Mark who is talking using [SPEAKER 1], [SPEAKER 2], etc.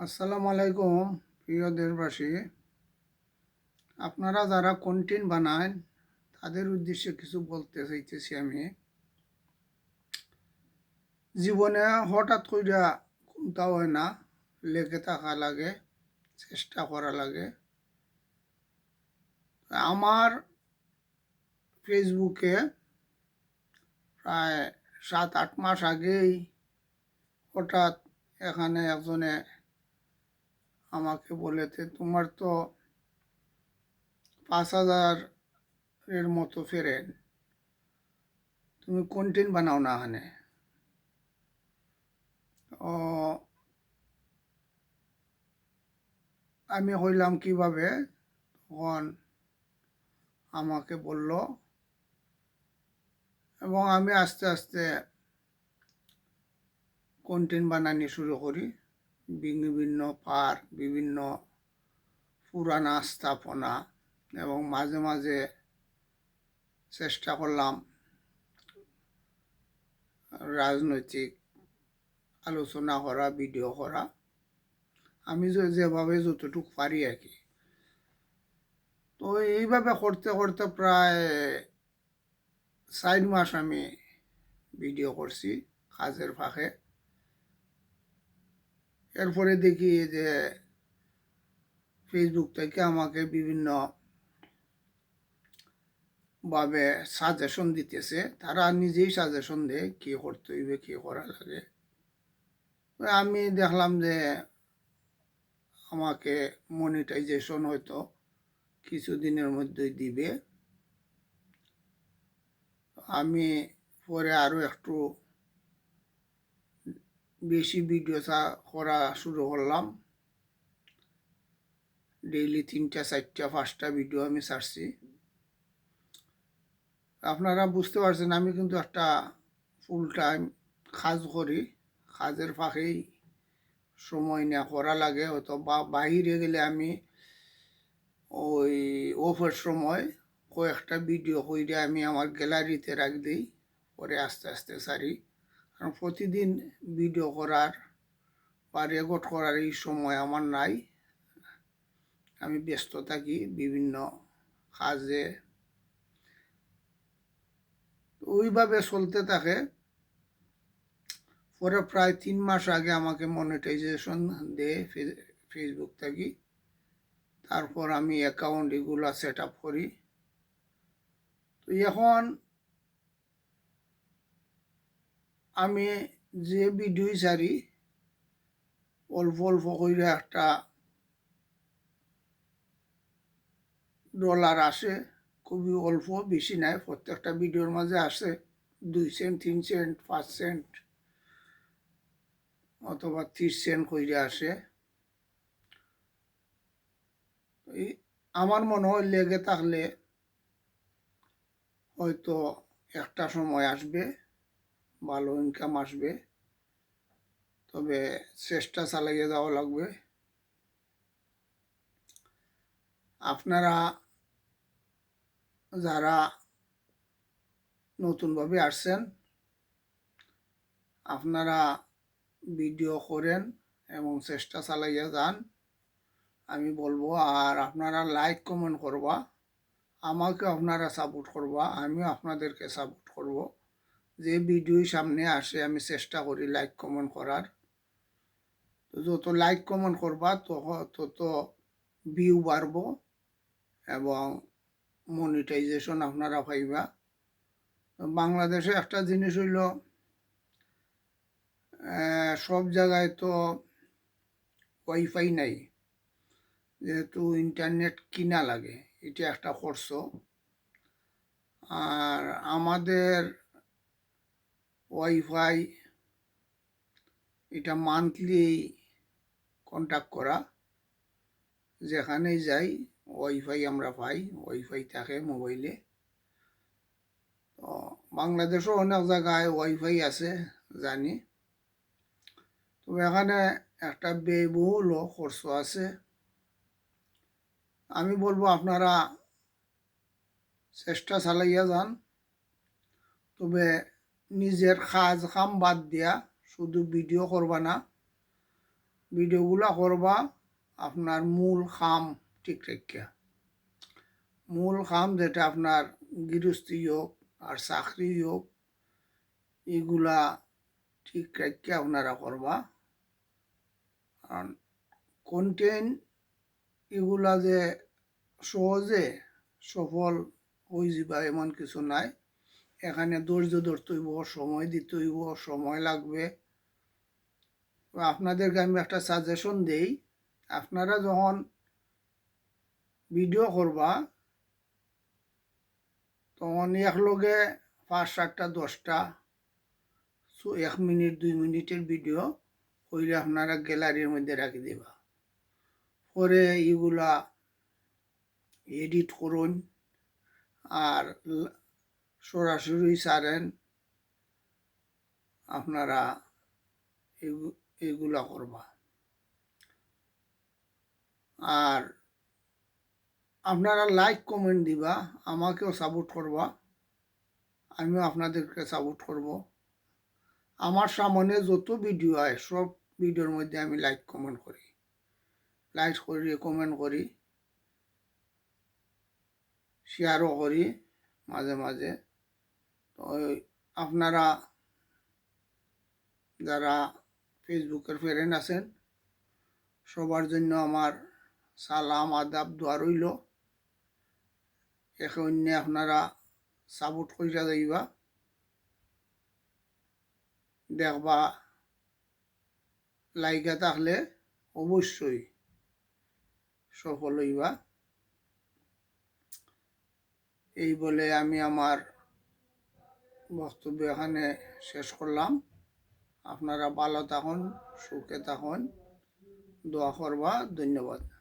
[SPEAKER 1] আসসালামু আলাইকুম, প্রিয় দেশবাসী। আপনারা যারা কন্টেন্ট বানান তাদের উদ্দেশ্যে কিছু বলতে চাইতেছি আমি। জীবনে হঠাৎ কইরা কোনটা হয় না, লেগে থাকা লাগে, চেষ্টা করা লাগে। আমার ফেসবুকে প্রায় সাত আট মাস আগেই হঠাৎ এখানে একজনে আমাকে বলেছে, তোমার তো পাঁচ হাজারের মতো ফেরেন তুমি কন্টেন্ট বানাও না এখানে। ও আমি হইলাম কীভাবে? তখন আমাকে বলল, এবং আমি আস্তে আস্তে কন্টেন্ট বানানি শুরু করি। বিভিন্ন পার্ক, বিভিন্ন পুরানা স্থাপনা এবং মাঝে মাঝে চেষ্টা করলাম রাজনৈতিক আলোচনা করা, ভিডিও করা। আমি যেভাবে যতটুকু পারি আর কি। তো এইভাবে করতে করতে প্রায় চার মাস আমি ভিডিও করছি, কাজের ফাঁকে। এরপরে দেখি যে ফেসবুক থেকে আমাকে বিভিন্ন ভাবে সাজেশন দিতেছে। তারা নিজেই সাজেশন দেয় কি করতে হইবে, কি করা লাগে। আমি দেখলাম যে আমাকে মনিটাইজেশন হয়তো কিছুদিনের মধ্যেই দিবে। আমি পরে আরও একটু বেশি ভিডিও করা শুরু করলাম। ডেইলি তিনটা, চারটা, পাঁচটা ভিডিও আমি ছাড়ছি। আপনারা বুঝতে পারছেন, আমি কিন্তু একটা ফুল টাইম কাজ করি। কাজের ফাঁকেই সময় না করা লাগে, হয়তো বা বাহিরে গেলে আমি ওই অফের সময় কয়েকটা ভিডিও কইরে আমি আমার গ্যালারিতে রাখ দিই, পরে আস্তে আস্তে সারি কারণ প্রতিদিন ভিডিও করার বা রেকর্ড করার এই সময় আমার নাই। আমি ব্যস্ত থাকি বিভিন্ন কাজে। ওইভাবে চলতে থাকে। পরে প্রায় তিন মাস আগে আমাকে মনিটাইজেশন দেয় ফেসবুক থেকে। তারপর আমি অ্যাকাউন্ট এগুলো সেট আপ করি। তো এখন আমি যে ভিডিও ছাড়ি, অল্প অল্প করে একটা ডলার আসে, খুবই অল্প, বেশি নাই, প্রত্যেকটা ভিডিওর মাঝে আসে দুই সেন্ট তিন সেন্ট পাঁচ সেন্ট অথবা ত্রিশ সেন্ট করে আসে। আমার মনে হয় লেগে থাকলে হয়তো একটা সময় আসবে। ভালো ইনকাম আসবে। তবে চেষ্টা চালিয়ে যাওয়া লাগবে। আপনারা যারা নতুনভাবে আসছেন, আপনারা ভিডিও করেন এবং চেষ্টা চালাইয়া যান, আমি বলব। আর আপনারা লাইক কমেন্ট করবা আমাকে আপনারা সাপোর্ট করবা, আমিও আপনাদেরকে সাপোর্ট করব। যে ভিডিও সামনে আসে, আমি চেষ্টা করি লাইক কমেন্ট করার। তো যত লাইক কমেন্ট করবা তত ভিউ বাড়বো এবং মনিটাইজেশন আপনারা পাইবা। বাংলাদেশে একটা জিনিস হইল সব জায়গায় তো ওয়াইফাই নাই। যেহেতু ইন্টারনেট কিনা লাগে, এটা একটা খরচ। আর আমাদের ওয়াইফাই, এটা মান্থলি কন্ট্যাক্ট করা। যেখানেই যাই, ওয়াইফাই আমরা পাই, ওয়াইফাই থাকে মোবাইলে তো বাংলাদেশও অনেক জায়গায় ওয়াইফাই আছে, জানি। তবে এখানে একটা ব্যয়বহুল খরচ আছে। আমি বলব আপনারা চেষ্টা চালাইয়া যান। তবে নিজের কাজ কাম বাদ দিয়া শুধু ভিডিও করবা না। ভিডিওগুলা করবা আপনার মূল খাম ঠিক রেখা। মূল খাম যেটা আপনার গৃহস্থী হোক আর চাকরি হোক, এগুলা ঠিক রেখে আপনারা করবা। কারণ কন্টেন্ট এগুলা যে সহজে সফল হয়ে যাবা এমন কিছু নাই। এখানে ধৈর্য ধরতে হইব, সময় দিতে হইব, সময় লাগবে। আপনাদেরকে আমি একটা সাজেশন দেই, আপনারা যখন ভিডিও করবা, তখন একলগে পাঁচ সাতটা, দশটা এক মিনিট, দুই মিনিটের ভিডিও কইলে আপনারা গ্যালারির মধ্যে রাখি দিবা। পরে এগুলা এডিট করুন, আর সরাসরি সারেন, আপনারা এগু- এগুলা করবা। আর আপনারা লাইক কমেন্ট দিবা, আমাকেও সাপোর্ট করবা, আমিও আপনাদেরকে সাপোর্ট করব। আমার সামনে যত ভিডিও হয় সব ভিডিওর মধ্যে আমি লাইক কমেন্ট করি। লাইক করি কমেন্ট করি শেয়ারও করি, মাঝে মাঝে। আপনারা যারা ফেসবুকের ফ্রেন্ড আছেন, সবার জন্য আমার সালাম, আদাব, দোয়া রইল। একে অন্য আপনারা সাপোর্ট কইরা যাইবা। দেখবা লাইকা থাকলে অবশ্যই সফল হইবা। এই বলে আমি আমার বক্তব্য এখানে শেষ করলাম। আপনারা ভালো থাকুন সুখে থাকুন। দোয়া করবা। ধন্যবাদ।